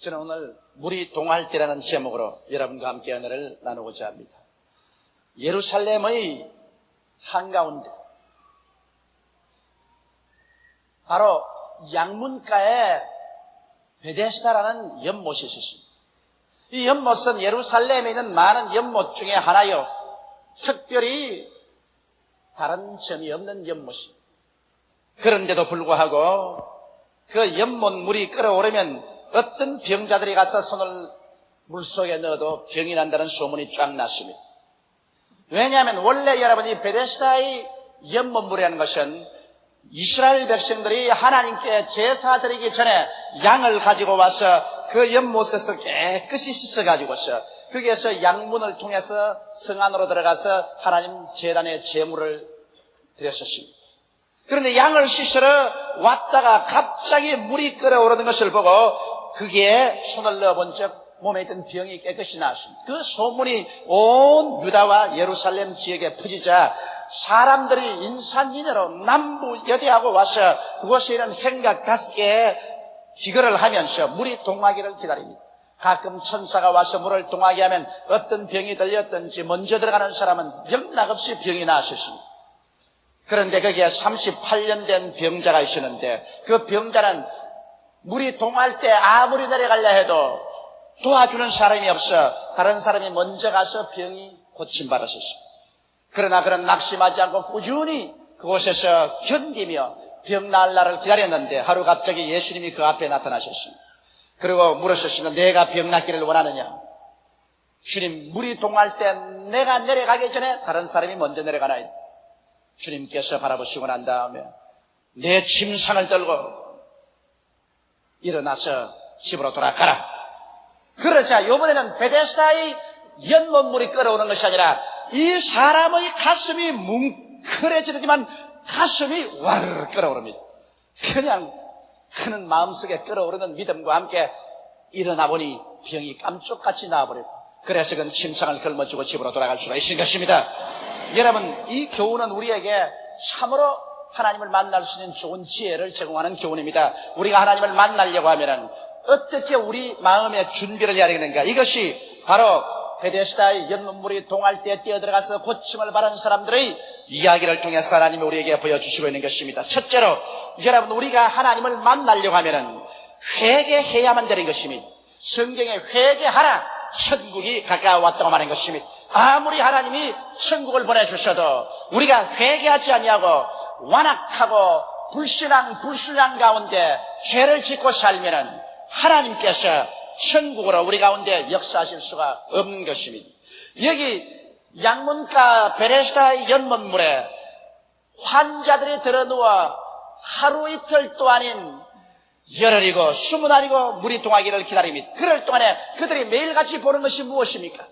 저는 오늘 물이 동할 때라는 제목으로 여러분과 함께 은혜를 나누고자 합니다. 예루살렘의 한가운데 바로 양문가에 베데스다라는 연못이 있었습니다. 이 연못은 예루살렘에 있는 많은 연못 중에 하나요. 특별히 다른 점이 없는 연못입니다. 그런데도 불구하고 그 연못 물이 끓어오르면 어떤 병자들이 가서 손을 물속에 넣어도 병이 난다는 소문이 쫙 났습니다. 왜냐하면 원래 여러분이 베데스다의 연못물이라는 것은 이스라엘 백성들이 하나님께 제사 드리기 전에 양을 가지고 와서 그 연못에서 깨끗이 씻어가지고서 거기에서 양문을 통해서 성 안으로 들어가서 하나님 재단의 제물을 드렸었습니다. 그런데 양을 씻으러 왔다가 갑자기 물이 끓어오르는 것을 보고 거기에 손을 넣어본 적 몸에 있던 병이 깨끗이 나았습니다. 그 소문이 온 유다와 예루살렘 지역에 퍼지자 사람들이 인산인해로 남부 여대하고 와서 그곳에 있는 행각 다섯 개에 기거를 하면서 물이 동하기를 기다립니다. 가끔 천사가 와서 물을 동하게 하면 어떤 병이 들렸든지 먼저 들어가는 사람은 영락없이 병이 나았었습니다. 그런데 거기에 38년 된 병자가 있었는데 그 병자는 물이 동할 때 아무리 내려가려 해도 도와주는 사람이 없어 다른 사람이 먼저 가서 병이 고침받았었습니다. 그러나 그런 낙심하지 않고 꾸준히 그곳에서 견디며 병 나을 날을 기다렸는데 하루 갑자기 예수님이 그 앞에 나타나셨습니다. 그리고 물으셨습니다. 내가 병 낫기를 원하느냐? 주님 물이 동할 때 내가 내려가기 전에 다른 사람이 먼저 내려가나이다. 주님께서 바라보시고 난 다음에 내 침상을 들고 일어나서 집으로 돌아가라. 그러자 이번에는 베데스다의 연못물이 끓어오는 것이 아니라 이 사람의 가슴이 뭉클해지더니만 가슴이 와르르 끓어오릅니다. 그냥 크는 마음속에 끓어오르는 믿음과 함께 일어나 보니 병이 깜쪽같이 나와버리고 그래서 그는 침상을 걸머쥐고 집으로 돌아갈 수가 있는 것입니다. 여러분 이 교훈은 우리에게 참으로 하나님을 만날 수 있는 좋은 지혜를 제공하는 교훈입니다. 우리가 하나님을 만나려고 하면은 어떻게 우리 마음의 준비를 해야 되는가? 이것이 바로 베데스다의 연문물이 동할 때 뛰어들어가서 고침을 받은 사람들의 이야기를 통해서 하나님이 우리에게 보여주시고 있는 것입니다. 첫째로 여러분 우리가 하나님을 만나려고 하면은 회개해야만 되는 것입니다. 성경에 회개하라 천국이 가까워왔다고 말하는 것입니다. 아무리 하나님이 천국을 보내주셔도 우리가 회개하지 아니하고 완악하고 불신앙 불순양 가운데 죄를 짓고 살면은 하나님께서 천국으로 우리 가운데 역사하실 수가 없는 것입니다. 여기 양문가 베레스다의 연못물에 환자들이 들어누워 하루 이틀 또 아닌 열흘이고 스무 날이고 물이 동하기를 기다립니다. 그럴 동안에 그들이 매일같이 보는 것이 무엇입니까?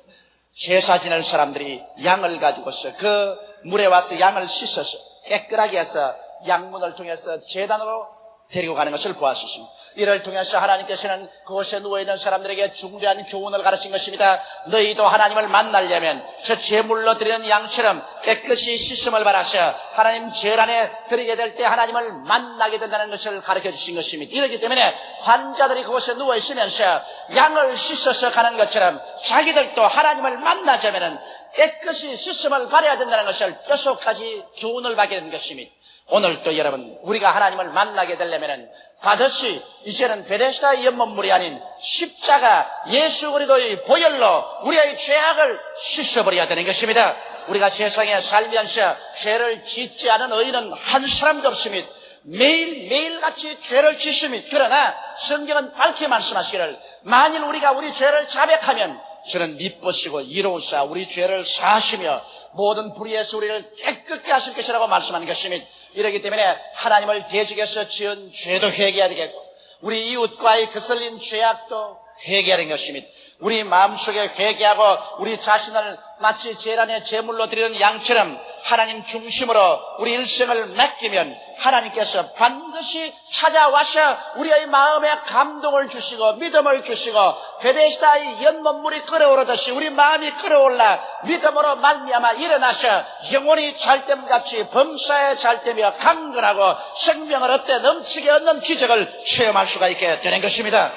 제사 지낼 사람들이 양을 가지고서 그 물에 와서 양을 씻어서 깨끗하게 해서 양문을 통해서 재단으로 데리고 가는 것을 보았습니다. 이를 통해서 하나님께서는 그곳에 누워있는 사람들에게 중대한 교훈을 가르친 것입니다. 너희도 하나님을 만나려면 저 제물로 드리는 양처럼 깨끗이 씻음을 받아서 하나님 재란에 드리게 될 때 하나님을 만나게 된다는 것을 가르쳐 주신 것입니다. 이렇기 때문에 환자들이 그곳에 누워있으면서 양을 씻어서 가는 것처럼 자기들도 하나님을 만나자면 깨끗이 씻음을 받아야 된다는 것을 뼛속까지 교훈을 받게 된 것입니다. 오늘도 여러분 우리가 하나님을 만나게 되려면 반드시 이제는 베데스다의 연못물이 아닌 십자가 예수 그리스도의 보혈로 우리의 죄악을 씻어버려야 되는 것입니다. 우리가 세상에 살면서 죄를 짓지 않은 의인은 한 사람도 없습니다. 매일 매일같이 죄를 짓습니다. 그러나 성경은 밝게 말씀하시기를 만일 우리가 우리 죄를 자백하면 저는 미쁘시고 이로우사 우리 죄를 사하시며 모든 불의에서 우리를 깨끗게 하실 것이라고 말씀하는 것입니다. 이러기 때문에 하나님을 대적해서 지은 죄도 회개해야 되겠고 우리 이웃과의 거슬린 죄악도 회개해야 되는 것입니다. 우리 마음속에 회개하고 우리 자신을 마치 재란의 제물로 드리는 양처럼 하나님 중심으로 우리 일생을 맡기면 하나님께서 반드시 찾아와서 우리의 마음에 감동을 주시고 믿음을 주시고 베데시다의 연못물이 끓어오르듯이 우리 마음이 끓어올라 믿음으로 말미암아 일어나셔 영혼이 잘됨같이 범사에 잘되며 강건하고 생명을 얻되 넘치게 얻는 기적을 체험할 수가 있게 되는 것입니다.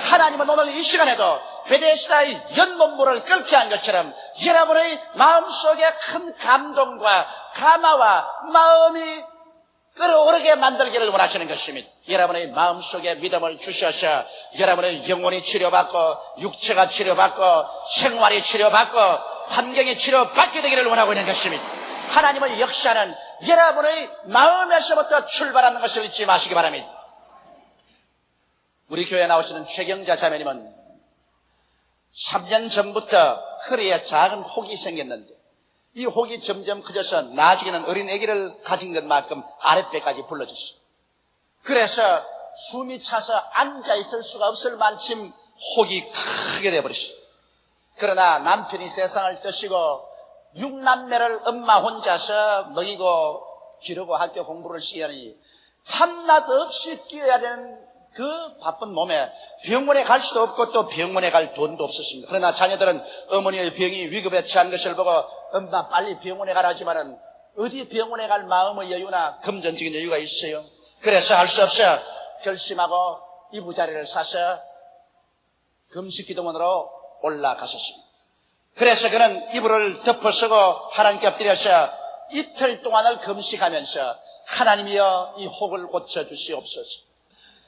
하나님은 오늘 이 시간에도 베데시다의 연못물을 끓게 한 것처럼 여러분의 마음속에 큰 감동과 감화와 마음이 끌어오르게 만들기를 원하시는 것입니다. 여러분의 마음속에 믿음을 주셔서 여러분의 영혼이 치료받고 육체가 치료받고 생활이 치료받고 환경이 치료받게 되기를 원하고 있는 것입니다. 하나님의 역사는 여러분의 마음에서부터 출발하는 것을 잊지 마시기 바랍니다. 우리 교회에 나오시는 최경자 자매님은 3년 전부터 허리에 작은 혹이 생겼는데 이 혹이 점점 커져서 나중에는 어린 아기를 가진 것만큼 아랫배까지 불러졌어. 그래서 숨이 차서 앉아 있을 수가 없을 만큼 혹이 크게 돼버렸어. 그러나 남편이 세상을 떠시고 육남매를 엄마 혼자서 먹이고 기르고 학교 공부를 시하니 밤낮 없이 뛰어야 되는 그 바쁜 몸에 병원에 갈 수도 없고 또 병원에 갈 돈도 없었습니다. 그러나 자녀들은 어머니의 병이 위급에 처한 것을 보고 엄마 빨리 병원에 가라지만은 어디 병원에 갈 마음의 여유나 금전적인 여유가 있어요. 그래서 할 수 없어 결심하고 이부자리를 사서 금식 기도원으로 올라가셨습니다. 그래서 그는 이불을 덮어쓰고 하나님께 엎드려서 이틀 동안을 금식하면서 하나님이여 이 혹을 고쳐주시옵소서.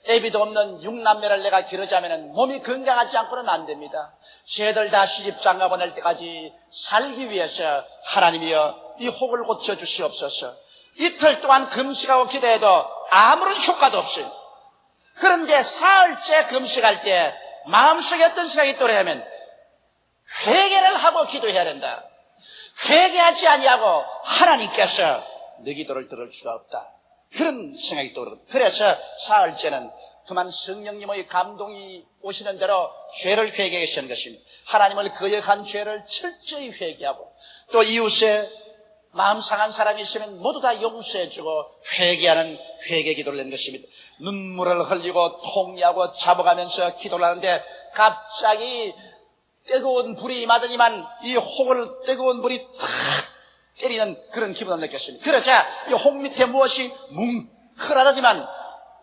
애비도 없는 육남매를 내가 기르자면 몸이 건강하지 않고는 안 됩니다. 쟤들 다 시집 장가 보낼 때까지 살기 위해서 하나님이여 이 혹을 고쳐 주시옵소서. 이틀 동안 금식하고 기도해도 아무런 효과도 없어요. 그런데 사흘째 금식할 때 마음속에 어떤 생각이 또래하면 회개를 하고 기도해야 된다. 회개하지 아니하고 하나님께서 내 기도를 들을 수가 없다. 그런 생각이 떠오르고 그래서 사흘째는 그만 성령님의 감동이 오시는 대로 죄를 회개하게 하시는 것입니다. 하나님을 거역한 죄를 철저히 회개하고 또 이웃에 마음 상한 사람이 있으면 모두 다 용서해주고 회개하는 회개 기도를 낸 것입니다. 눈물을 흘리고 통리하고 잡아가면서 기도를 하는데 갑자기 뜨거운 불이 임하더니만 이 혹을 뜨거운 불이 탁 때리는 그런 기분을 느꼈습니다. 그러자 이혹 밑에 무엇이 뭉클하더니만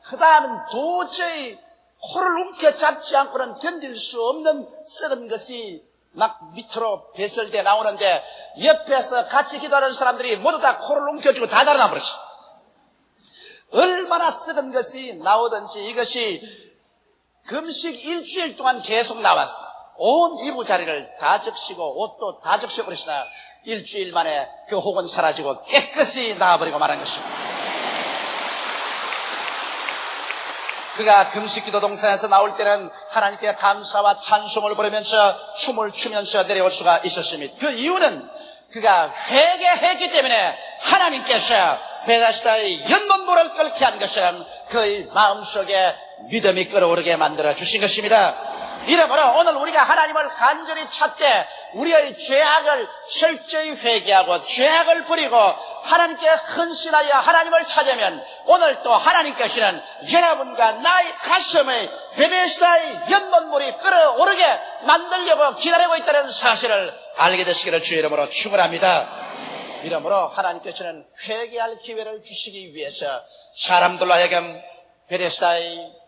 그 다음은 도저히 코를 움켜잡지 않고는 견딜 수 없는 썩은 것이 막 밑으로 배설돼 나오는데 옆에서 같이 기도하는 사람들이 모두 다 코를 움켜쥐고 다 달아나 버렸어. 얼마나 썩은 것이 나오든지 이것이 금식 일주일 동안 계속 나왔어. 온 이부 자리를 다 적시고 옷도 다 적셔버렸으나 일주일 만에 그 혹은 사라지고 깨끗이 나와버리고 말한 것입니다. 그가 금식기도 동산에서 나올 때는 하나님께 감사와 찬송을 부르면서 춤을 추면서 내려올 수가 있었습니다. 그 이유는 그가 회개했기 때문에 하나님께서 베다시다의 연못물을 끓게 한 것처럼 그의 마음속에 믿음이 끓어오르게 만들어 주신 것입니다. 이러므로 오늘 우리가 하나님을 간절히 찾되 우리의 죄악을 철저히 회개하고 죄악을 버리고 하나님께 헌신하여 하나님을 찾으면 오늘 또 하나님께서는 여러분과 나의 가슴에 베데스다의 연못물이 끓어오르게 만들려고 기다리고 있다는 사실을 알게 되시기를 주의 이름으로 축원합니다. 이러므로 하나님께서는 회개할 기회를 주시기 위해서 사람들로 하여금 베데스다의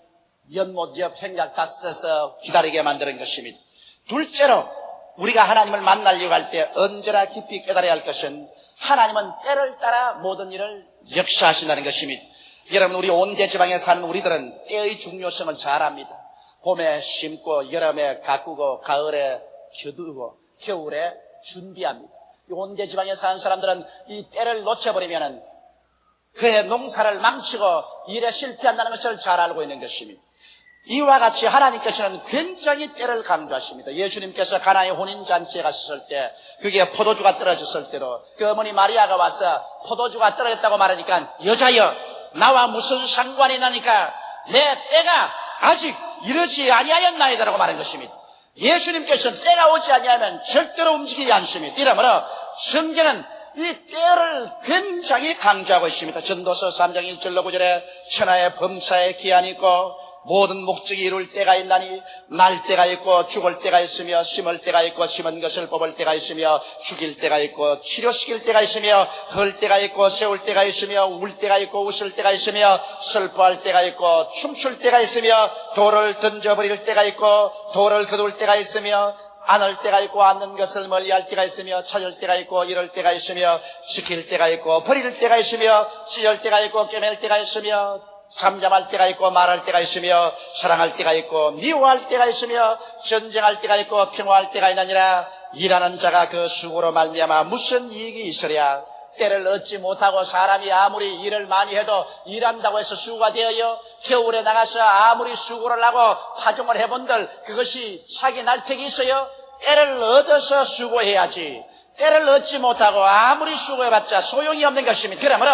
연못 옆 행각 다스에서 기다리게 만드는 것입니다. 둘째로 우리가 하나님을 만나려고 할 때 언제나 깊이 깨달아야 할 것은 하나님은 때를 따라 모든 일을 역사하신다는 것입니다. 여러분 우리 온대 지방에 사는 우리들은 때의 중요성을 잘 압니다. 봄에 심고 여름에 가꾸고 가을에 겨두고 겨울에 준비합니다. 이 온대 지방에 사는 사람들은 이 때를 놓쳐버리면은 그의 농사를 망치고 일에 실패한다는 것을 잘 알고 있는 것입니다. 이와 같이 하나님께서는 굉장히 때를 강조하십니다. 예수님께서 가나의 혼인잔치에 갔을 때, 그게 포도주가 떨어졌을 때도, 그 어머니 마리아가 와서 포도주가 떨어졌다고 말하니까, 여자여, 나와 무슨 상관이 나니까, 내 때가 아직 이르지 아니하였나이다라고 말한 것입니다. 예수님께서는 때가 오지 아니하면 절대로 움직이지 않습니다. 이러므로 성경은 이 때를 굉장히 강조하고 있습니다. 전도서 3장 1절로 9절에 천하의 범사에 기한이 있고 모든 목적이 이룰 때가 있나니 날 때가 있고 죽을 때가 있으며 심을 때가 있고 심은 것을 뽑을 때가 있으며 죽일 때가 있고 치료시킬 때가 있으며 헐 때가 있고 세울 때가 있으며 울 때가 있고 웃을 때가 있으며 슬퍼할 때가 있고 춤출 때가 있으며 돌을 던져버릴 때가 있고 돌을 거둘 때가 있으며 안을 때가 있고 않는 것을 멀리할 때가 있으며 찾을 때가 있고 이럴 때가 있으며 지킬 때가 있고 버릴 때가 있으며 찢을 때가 있고 깨맬 때가 있으며 잠잠할 때가 있고 말할 때가 있으며 사랑할 때가 있고 미워할 때가 있으며 전쟁할 때가 있고 평화할 때가 있느니라 일하는 자가 그 수고로 말미암아 무슨 이익이 있으랴 때를 얻지 못하고 사람이 아무리 일을 많이 해도 일한다고 해서 수고가 되어요. 겨울에 나가서 아무리 수고를 하고 파종을 해본들 그것이 사기 날택이 있어요. 때를 얻어서 수고해야지. 때를 얻지 못하고 아무리 수고해봤자 소용이 없는 것입니다. 그러므로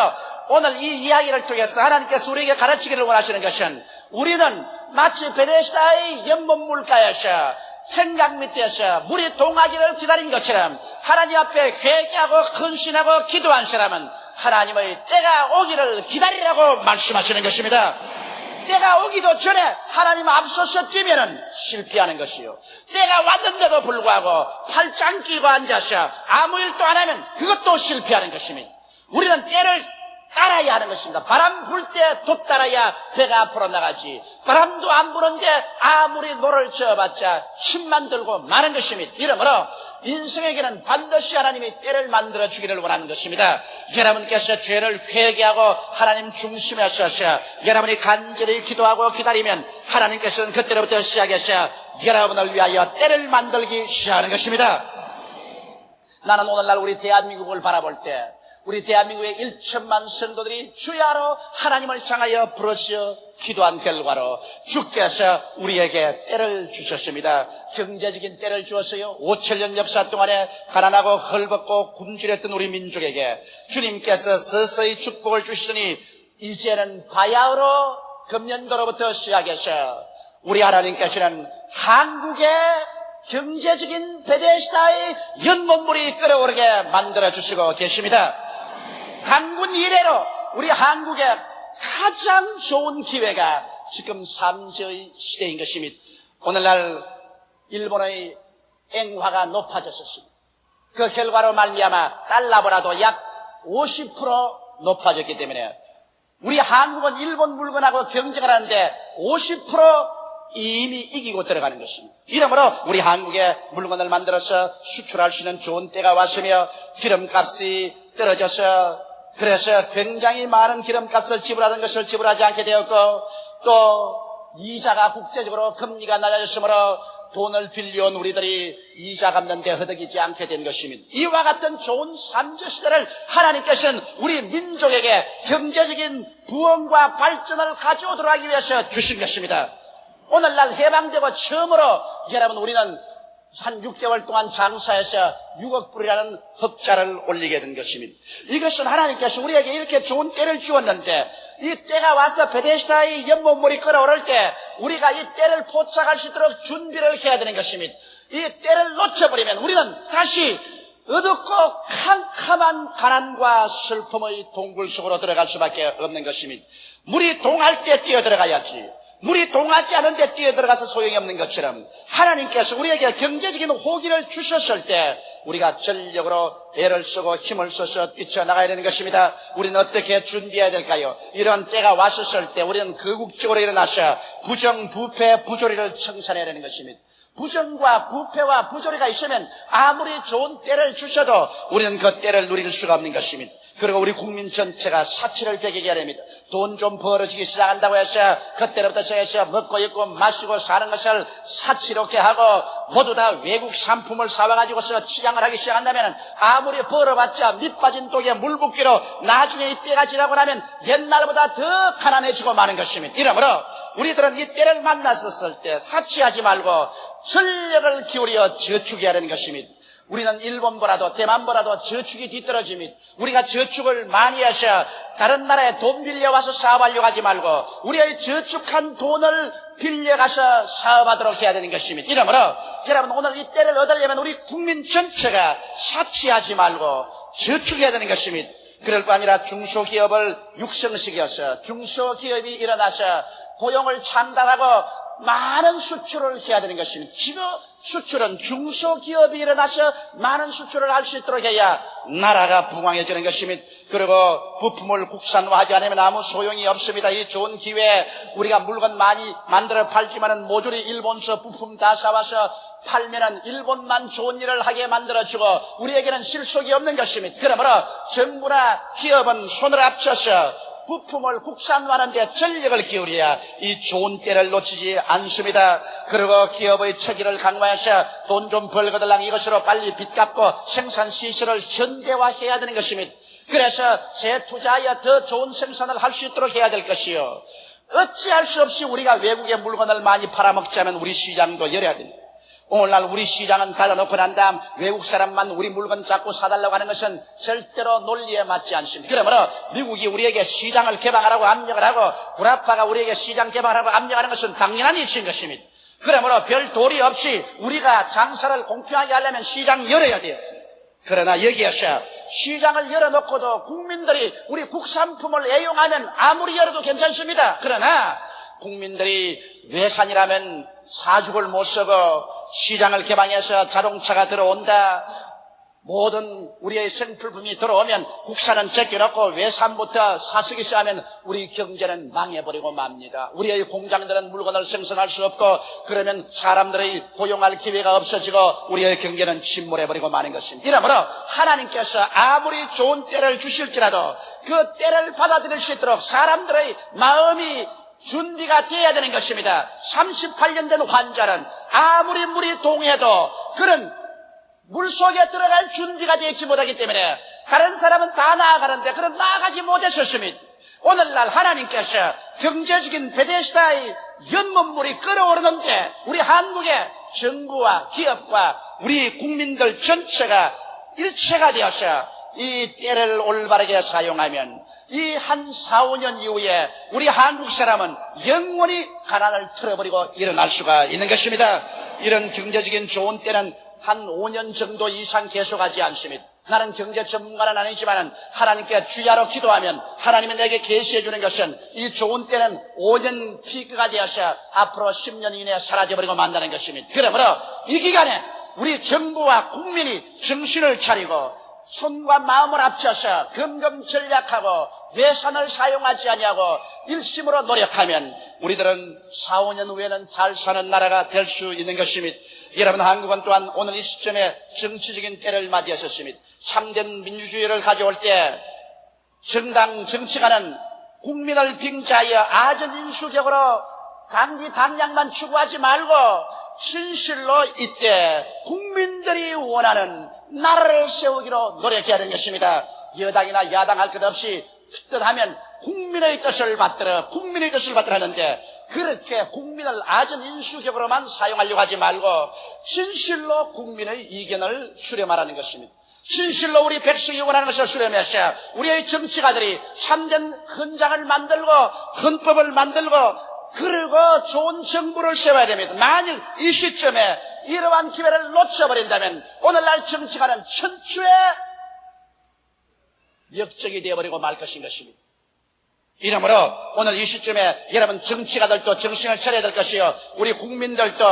오늘 이 이야기를 통해서 하나님께서 우리에게 가르치기를 원하시는 것은 우리는 마치 베레시다의 연못 물가에서 생각 밑에서 물이 동하기를 기다린 것처럼 하나님 앞에 회개하고 헌신하고 기도한 사람은 하나님의 때가 오기를 기다리라고 말씀하시는 것입니다. 때가 오기도 전에 하나님 앞서서 뛰면은 실패하는 것이요. 때가 왔는데도 불구하고 팔짱 끼고 앉아서 아무 일도 안 하면 그것도 실패하는 것입니다. 우리는 때를 따라야 하는 것입니다. 바람 불 때 돛 따라야 배가 앞으로 나가지. 바람도 안 부는데 아무리 노를 저어봤자 힘만 들고 마는 것입니다. 이러므로 인생에게는 반드시 하나님이 때를 만들어 주기를 원하는 것입니다. 여러분께서 죄를 회개하고 하나님 중심에 서서 여러분이 간절히 기도하고 기다리면 하나님께서는 그때로부터 시작해서 여러분을 위하여 때를 만들기 시작하는 것입니다. 나는 오늘날 우리 대한민국을 바라볼 때 우리 대한민국의 1천만 성도들이 주야로 하나님을 향하여 부르짖어 기도한 결과로 주께서 우리에게 때를 주셨습니다. 경제적인 때를 주었어요. 5천년 역사 동안에 가난하고 헐벗고 굶주렸던 우리 민족에게 주님께서 서서히 축복을 주시더니 이제는 바야흐로 금년도로부터 시작해서 우리 하나님께서는 한국의 경제적인 베데시다의 연못물이 끓어오르게 만들어 주시고 계십니다. 강군 이래로 우리 한국의 가장 좋은 기회가 지금 삼저의 시대인 것입니다. 오늘날 일본의 앵화가 높아졌었습니다. 그 결과로 말미암아 달러보다도 약 50% 높아졌기 때문에 우리 한국은 일본 물건하고 경쟁을 하는데 50% 이미 이기고 들어가는 것입니다. 이러므로 우리 한국에 물건을 만들어서 수출할 수 있는 좋은 때가 왔으며 기름값이 떨어져서 그래서 굉장히 많은 기름값을 지불하던 것을 지불하지 않게 되었고 또 이자가 국제적으로 금리가 낮아졌으므로 돈을 빌려온 우리들이 이자 갚는데 허덕이지 않게 된 것입니다. 이와 같은 좋은 삼조 시대를 하나님께서는 우리 민족에게 경제적인 부흥과 발전을 가져오도록 하기 위해서 주신 것입니다. 오늘날 해방되고 처음으로 여러분 우리는 한 6개월 동안 장사해서 6억 불이라는 흑자를 올리게 된 것입니다. 이것은 하나님께서 우리에게 이렇게 좋은 때를 주었는데 이 때가 와서 베데시다의 연못물이 끓어오를 때 우리가 이 때를 포착할 수 있도록 준비를 해야 되는 것입니다. 이 때를 놓쳐버리면 우리는 다시 어둡고 캄캄한 가난과 슬픔의 동굴 속으로 들어갈 수밖에 없는 것입니다. 물이 동할 때 뛰어들어가야지. 물이 동하지 않은데 뛰어들어가서 소용이 없는 것처럼 하나님께서 우리에게 경제적인 호기를 주셨을 때 우리가 전력으로 애를 쓰고 힘을 써서 뛰쳐나가야 되는 것입니다. 우리는 어떻게 준비해야 될까요? 이런 때가 왔었을 때 우리는 거국적으로 일어나서 부정, 부패, 부조리를 청산해야 되는 것입니다. 부정과 부패와 부조리가 있으면 아무리 좋은 때를 주셔도 우리는 그 때를 누릴 수가 없는 것입니다. 그리고 우리 국민 전체가 사치를 배기게 하렵니다. 돈 좀 벌어지기 시작한다고 해서 그때부터 시작해서 먹고 입고 마시고 사는 것을 사치롭게 하고 모두 다 외국 상품을 사와가지고서 취향을 하기 시작한다면 아무리 벌어봤자 밑빠진 독에 물 붓기로 나중에 이 때가 지나고 나면 옛날보다 더 가난해지고 마는 것입니다. 이러므로 우리들은 이 때를 만났었을 때 사치하지 말고 전력을 기울여 저축해야 하는 것입니다. 우리는 일본보다도 대만보다도 저축이 뒤떨어집니다. 우리가 저축을 많이 하셔 다른 나라에 돈 빌려와서 사업하려고 하지 말고 우리의 저축한 돈을 빌려가서 사업하도록 해야 되는 것입니다. 이러므로 여러분 오늘 이 때를 얻으려면 우리 국민 전체가 사치하지 말고 저축해야 되는 것입니다. 그럴 뿐 아니라 중소기업을 육성시켜서 중소기업이 일어나서 고용을 창달하고 많은 수출을 해야 되는 것입니다. 지금 수출은 중소기업이 일어나서 많은 수출을 할 수 있도록 해야 나라가 부강해지는 것입니다. 그리고 부품을 국산화하지 않으면 아무 소용이 없습니다. 이 좋은 기회에 우리가 물건 많이 만들어 팔지만은 모조리 일본서 부품 다 사와서 팔면은 일본만 좋은 일을 하게 만들어주고 우리에게는 실속이 없는 것입니다. 그러므로 정부나 기업은 손을 합쳐서 부품을 국산화하는 데 전력을 기울여야 이 좋은 때를 놓치지 않습니다. 그리고 기업의 처기를 강화해서 돈 좀 벌거들랑 이것으로 빨리 빚 갚고 생산 시설을 현대화해야 되는 것입니다. 그래서 재투자하여 더 좋은 생산을 할 수 있도록 해야 될 것이요. 어찌할 수 없이 우리가 외국의 물건을 많이 팔아먹자면 우리 시장도 열어야 됩니다. 오늘날 우리 시장은 닫아놓고 난 다음 외국 사람만 우리 물건 자꾸 사달라고 하는 것은 절대로 논리에 맞지 않습니다. 그러므로 미국이 우리에게 시장을 개방하라고 압력을 하고 구라파가 우리에게 시장 개방을 하고 압력하는 것은 당연한 이치인 것입니다. 그러므로 별 도리 없이 우리가 장사를 공평하게 하려면 시장 열어야 돼요. 그러나 여기에서 시장을 열어놓고도 국민들이 우리 국산품을 애용하면 아무리 열어도 괜찮습니다. 그러나 국민들이 외산이라면 사죽을 못 쓰고 시장을 개방해서 자동차가 들어온다. 모든 우리의 생필품이 들어오면 국산은 제껴놓고 외산부터 사수기 시작하면 우리 경제는 망해버리고 맙니다. 우리의 공장들은 물건을 생산할 수 없고 그러면 사람들의 고용할 기회가 없어지고 우리의 경제는 침몰해버리고 마는 것입니다. 이러므로 하나님께서 아무리 좋은 때를 주실지라도 그 때를 받아들일 수 있도록 사람들의 마음이 준비가 돼야 되는 것입니다. 38년 된 환자는 아무리 물이 동해도 그는 물 속에 들어갈 준비가 되어 있지 못하기 때문에 다른 사람은 다 나아가는데 그런 나아가지 못했었습니다. 오늘날 하나님께서 경제적인 베데시다의 연못물이 끓어오르는데 우리 한국의 정부와 기업과 우리 국민들 전체가 일체가 되어서 이 때를 올바르게 사용하면 이 한 4, 5년 이후에 우리 한국 사람은 영원히 가난을 틀어버리고 일어날 수가 있는 것입니다. 이런 경제적인 좋은 때는 한 5년 정도 이상 계속하지 않습니다. 나는 경제 전문가는 아니지만 하나님께 주야로 기도하면 하나님이 내게 계시해 주는 것은 이 좋은 때는 5년 피크가 되어서 앞으로 10년 이내에 사라져버리고 만다는 것입니다. 그러므로 이 기간에 우리 정부와 국민이 정신을 차리고 손과 마음을 합쳐서 금금 전략하고 외산을 사용하지 아니하고 일심으로 노력하면 우리들은 4, 5년 후에는 잘 사는 나라가 될 수 있는 것입니다. 여러분 한국은 또한 오늘 이 시점에 정치적인 때를 맞이했었습니다. 참된 민주주의를 가져올 때 정당 정치가는 국민을 빙자하여 아전 인수적으로 단기 당량만 추구하지 말고 진실로 이때 국민들이 원하는 나라를 세우기로 노력해야 되는 것입니다. 여당이나 야당 할 것 없이 뜻하면 국민의 뜻을 받들어 국민의 뜻을 받들어 하는데 그렇게 국민을 아전 인수격으로만 사용하려고 하지 말고 진실로 국민의 의견을 수렴하라는 것입니다. 진실로 우리 백성이 원하는 것을 수렴해서 우리의 정치가들이 참된 헌장을 만들고 헌법을 만들고 그리고 좋은 정부를 세워야 됩니다. 만일 이 시점에 이러한 기회를 놓쳐버린다면 오늘날 정치가는 천추의 역적이 되어버리고 말 것인 것입니다. 이러므로 오늘 이 시점에 여러분 정치가들도 정신을 차려야 될 것이요. 우리 국민들도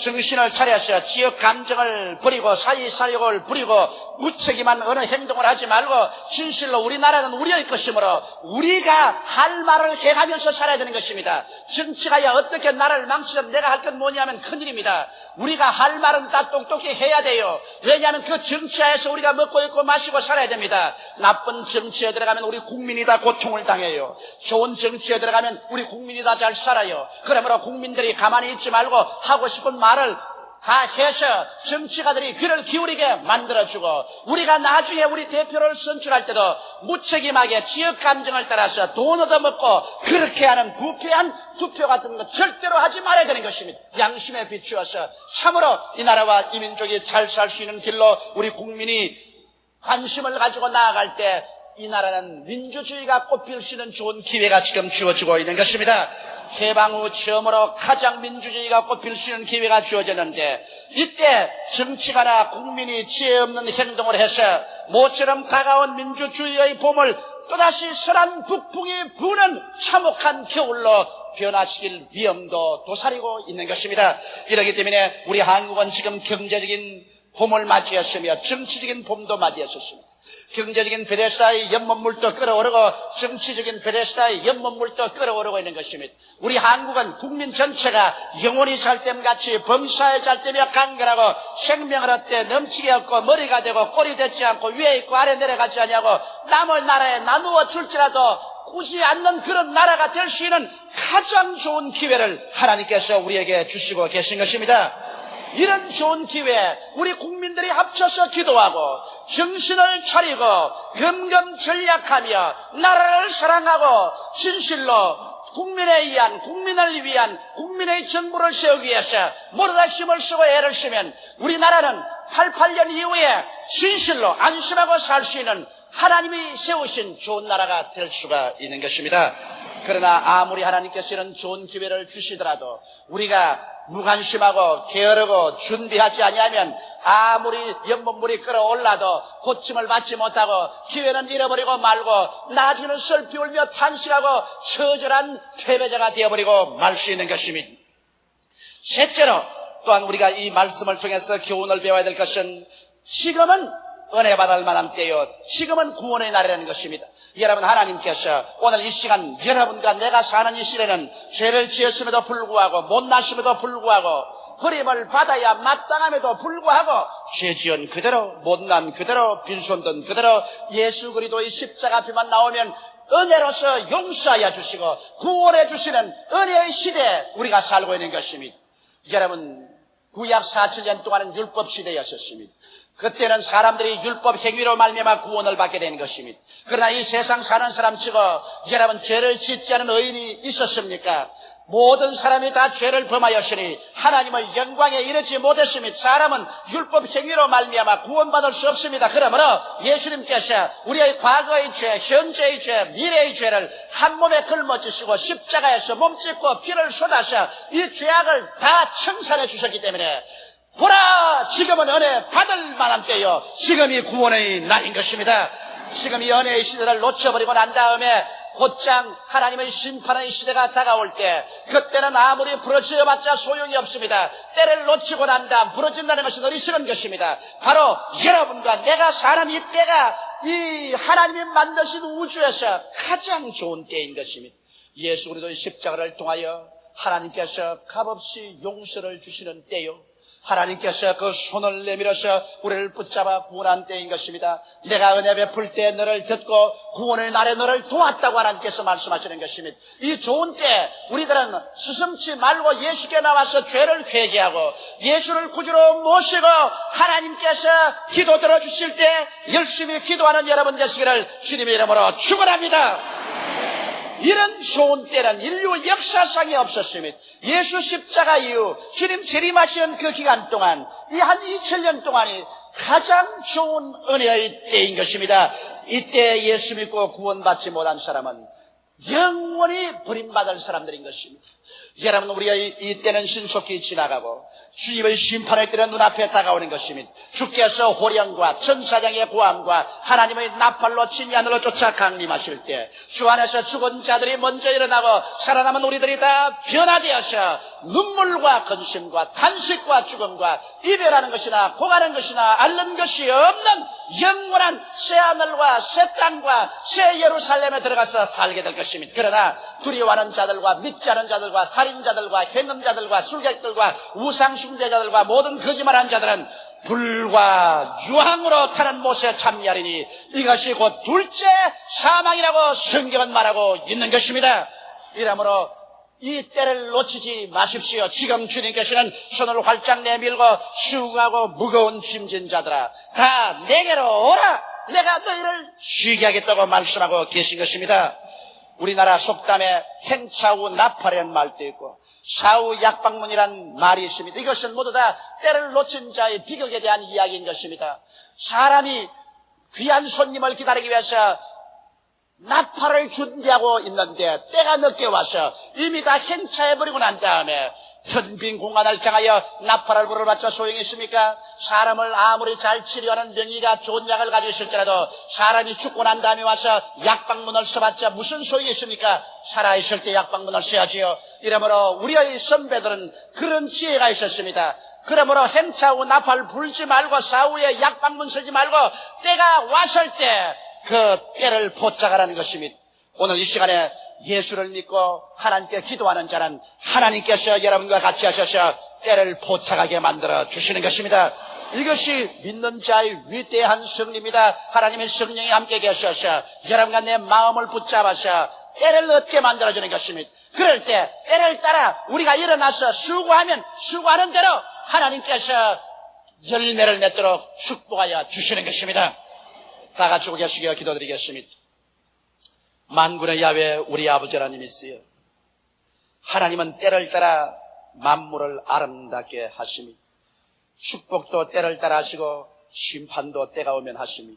정신을 차려서 지역 감정을 버리고 사이사욕을 부리고 무책임한 어느 행동을 하지 말고 진실로 우리나라는 우리의 것이므로 우리가 할 말을 해가면서 살아야 되는 것입니다. 정치가야 어떻게 나라를 망치면 내가 할 건 뭐냐면 큰일입니다. 우리가 할 말은 다 똑똑히 해야 돼요. 왜냐하면 그 정치하에서 우리가 먹고 있고 마시고 살아야 됩니다. 나쁜 정치에 들어가면 우리 국민이 다 고통을 당해요. 좋은 정치에 들어가면 우리 국민이 다 잘 살아요. 그러므로 국민들이 가만히 있지 말고 하고 싶은 말을 다 해서 정치가들이 귀를 기울이게 만들어주고 우리가 나중에 우리 대표를 선출할 때도 무책임하게 지역 감정을 따라서 돈 얻어먹고 그렇게 하는 부패한 투표 같은 거 절대로 하지 말아야 되는 것입니다. 양심에 비추어서 참으로 이 나라와 이 민족이 잘 살 수 있는 길로 우리 국민이 관심을 가지고 나아갈 때 이 나라는 민주주의가 꽃필 수 있는 좋은 기회가 지금 주어지고 있는 것입니다. 해방 후 처음으로 가장 민주주의가 꽃필 수 있는 기회가 주어졌는데 이때 정치가나 국민이 지혜 없는 행동을 해서 모처럼 다가온 민주주의의 봄을 또다시 설한 북풍이 부는 참혹한 겨울로 변화시킬 위험도 도사리고 있는 것입니다. 이렇기 때문에 우리 한국은 지금 경제적인 봄을 맞이했으며 정치적인 봄도 맞이했었습니다. 경제적인 베레스다의 연못물도 끌어오르고 정치적인 베레스다의 연못물도 끌어오르고 있는 것입니다. 우리 한국은 국민 전체가 영혼이 잘됨 같이 범사에 잘되며 강건하고 생명을 얻되 넘치게 얻고 머리가 되고 꼴이 되지 않고 위에 있고 아래 내려가지 아니하고 남의 나라에 나누어 줄지라도 꾸지 않는 그런 나라가 될 수 있는 가장 좋은 기회를 하나님께서 우리에게 주시고 계신 것입니다. 이런 좋은 기회에 우리 국민들이 합쳐서 기도하고 정신을 차리고 금금 전략하며 나라를 사랑하고 진실로 국민에 의한 국민을 위한 국민의 정부를 세우기 위해서 모두가 힘을 쓰고 애를 쓰면 우리나라는 88년 이후에 진실로 안심하고 살 수 있는 하나님이 세우신 좋은 나라가 될 수가 있는 것입니다. 그러나 아무리 하나님께서는 좋은 기회를 주시더라도 우리가 무관심하고 게으르고 준비하지 아니하면 아무리 연못물이 끌어올라도 고침을 받지 못하고 기회는 잃어버리고 말고 나중에는 슬피 울며 탄식하고 처절한 패배자가 되어버리고 말 수 있는 것입니다. 셋째로 또한 우리가 이 말씀을 통해서 교훈을 배워야 될 것은 지금은 은혜 받을 만한 때요. 지금은 구원의 날이라는 것입니다. 여러분 하나님께서 오늘 이 시간 여러분과 내가 사는 이 시대는 죄를 지었음에도 불구하고 못나심에도 불구하고 버림을 받아야 마땅함에도 불구하고 죄 지은 그대로 못난 그대로 빈손든 그대로 예수 그리스도의 십자가 앞에만 나오면 은혜로서 용서하여 주시고 구원해 주시는 은혜의 시대에 우리가 살고 있는 것입니다. 여러분 구약 4, 7년 동안은 율법 시대였었습니다. 그때는 사람들이 율법 행위로 말미암아 구원을 받게 되는 것입니다. 그러나 이 세상 사는 사람 치고 여러분 죄를 짓지 않은 의인이 있었습니까? 모든 사람이 다 죄를 범하였으니 하나님의 영광에 이르지 못했습니다. 사람은 율법 행위로 말미암아 구원받을 수 없습니다. 그러므로 예수님께서 우리의 과거의 죄, 현재의 죄, 미래의 죄를 한 몸에 걸머지시고 십자가에서 몸짓고 피를 쏟아서 이 죄악을 다 청산해 주셨기 때문에 보라! 지금은 은혜 받을 만한 때요. 지금이 구원의 날인 것입니다. 지금 이 은혜의 시대를 놓쳐버리고 난 다음에 곧장 하나님의 심판의 시대가 다가올 때 그때는 아무리 부러져봤자 소용이 없습니다. 때를 놓치고 난 다음 부러진다는 것은 어리석은 것입니다. 바로 여러분과 내가 사는 이 때가 이 하나님이 만드신 우주에서 가장 좋은 때인 것입니다. 예수 그리스도의 십자가를 통하여 하나님께서 값없이 용서를 주시는 때요 하나님께서 그 손을 내밀어서 우리를 붙잡아 구원한 때인 것입니다. 내가 은혜 베풀 때 너를 듣고 구원의 날에 너를 도왔다고 하나님께서 말씀하시는 것입니다. 이 좋은 때 우리들은 스승치 말고 예수께 나와서 죄를 회개하고 예수를 구주로 모시고 하나님께서 기도 들어주실 때 열심히 기도하는 여러분 되시기를 주님의 이름으로 축원합니다. 이런 좋은 때는 인류 역사상에 없었습니다. 예수 십자가 이후 주님 재림하시는 그 기간 동안 이 한 2000년 동안이 가장 좋은 은혜의 때인 것입니다. 이때 예수 믿고 구원받지 못한 사람은 영원히 버림받을 사람들인 것입니다. 여러분 우리의 이 때는 신속히 지나가고 주님의 심판의 때는 눈앞에 다가오는 것입니다. 주께서 호령과 전사장의 고함과 하나님의 나팔로 진이 하늘로 쫓아 강림하실 때 주 안에서 죽은 자들이 먼저 일어나고 살아남은 우리들이 다 변화되어서 눈물과 근심과 탄식과 죽음과 이별하는 것이나 고가는 것이나 앓는 것이 없는 영원한 새 하늘과 새 땅과 새 예루살렘에 들어가서 살게 될 것입니다. 그러나 두려워하는 자들과 믿지 않은 자들과 살인자들과 행음자들과 술객들과 우상숭배자들과 모든 거짓말한 자들은 불과 유황으로 타는 못에 참여하리니 이것이 곧 둘째 사망이라고 성경은 말하고 있는 것입니다. 이러므로 이 때를 놓치지 마십시오. 지금 주님께서는 손을 활짝 내밀고 수고하고 무거운 짐진 자들아 다 내게로 오라 내가 너희를 쉬게 하겠다고 말씀하고 계신 것입니다. 우리나라 속담에 행차후 나팔이라는 말도 있고 사후 약방문이란 말이 있습니다. 이것은 모두 다 때를 놓친 자의 비극에 대한 이야기인 것입니다. 사람이 귀한 손님을 기다리기 위해서 나팔을 준비하고 있는데 때가 늦게 와서 이미 다 행차해버리고 난 다음에 텅빈 공간을 향하여 나팔을 불어봤자 소용이 있습니까? 사람을 아무리 잘 치료하는 명의가 좋은 약을 가지고 있을지라도 사람이 죽고 난 다음에 와서 약방문을 써봤자 무슨 소용이 있습니까? 살아있을 때 약방문을 써야지요. 이러므로 우리의 선배들은 그런 지혜가 있었습니다. 그러므로 행차하고 나팔 불지 말고 사후에 약방문 쓰지 말고 때가 왔을 때 그 때를 포착하라는 것입니다. 오늘 이 시간에 예수를 믿고 하나님께 기도하는 자는 하나님께서 여러분과 같이 하셔서 때를 포착하게 만들어 주시는 것입니다. 이것이 믿는 자의 위대한 승리입니다. 하나님의 성령이 함께 계셔서 여러분과 내 마음을 붙잡아서 때를 얻게 만들어주는 것입니다. 그럴 때 때를 따라 우리가 일어나서 수고하면 수고하는 대로 하나님께서 열매를 맺도록 축복하여 주시는 것입니다. 다 같이 고개숙여 기도드리겠습니다. 만군의 야외 우리 아버지 하나님 있어요. 하나님은 때를 따라 만물을 아름답게 하심이 축복도 때를 따라 하시고 심판도 때가 오면 하심이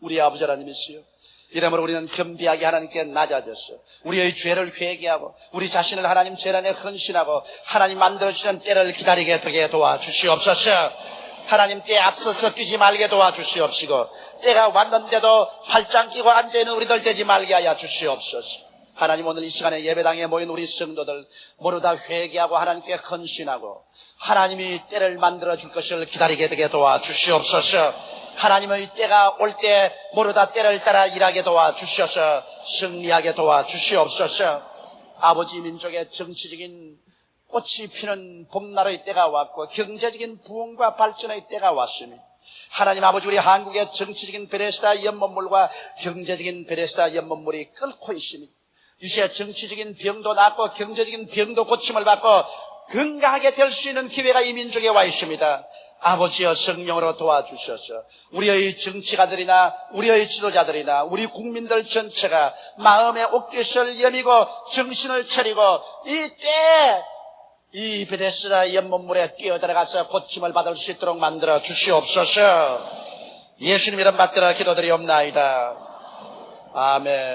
우리 아버지 하나님 있어요. 이러므로 우리는 겸비하게 하나님께 낮아졌어. 우리의 죄를 회개하고 우리 자신을 하나님 재단에 헌신하고 하나님 만들어주시는 때를 기다리게 되게 도와주시옵소서. 하나님 때에 앞서서 뛰지 말게 도와주시옵시고 때가 왔는데도 팔짱 끼고 앉아있는 우리들 되지 말게 하여 주시옵소서. 하나님 오늘 이 시간에 예배당에 모인 우리 성도들 모두 다 회개하고 하나님께 헌신하고 하나님이 때를 만들어 줄 것을 기다리게 되게 도와주시옵소서. 하나님의 때가 올 때 모두 다 때를 따라 일하게 도와주셔서 승리하게 도와주시옵소서. 아버지 민족의 정치적인 꽃이 피는 봄날의 때가 왔고 경제적인 부흥과 발전의 때가 왔습니다. 하나님 아버지 우리 한국의 정치적인 베레스다 연못물과 경제적인 베레스다 연못물이 끓고 있습니다. 이제 정치적인 병도 낫고 경제적인 병도 고침을 받고 건강하게 될 수 있는 기회가 이 민족에 와 있습니다. 아버지여 성령으로 도와주셔서 우리의 정치가들이나 우리의 지도자들이나 우리 국민들 전체가 마음의 옥깃을 여미고 정신을 차리고 이때 이 베데스다 연못물에 뛰어 들어가서 고침을 받을 수 있도록 만들어 주시옵소서. 예수님 이름 받들어 기도드리옵나이다. 아멘.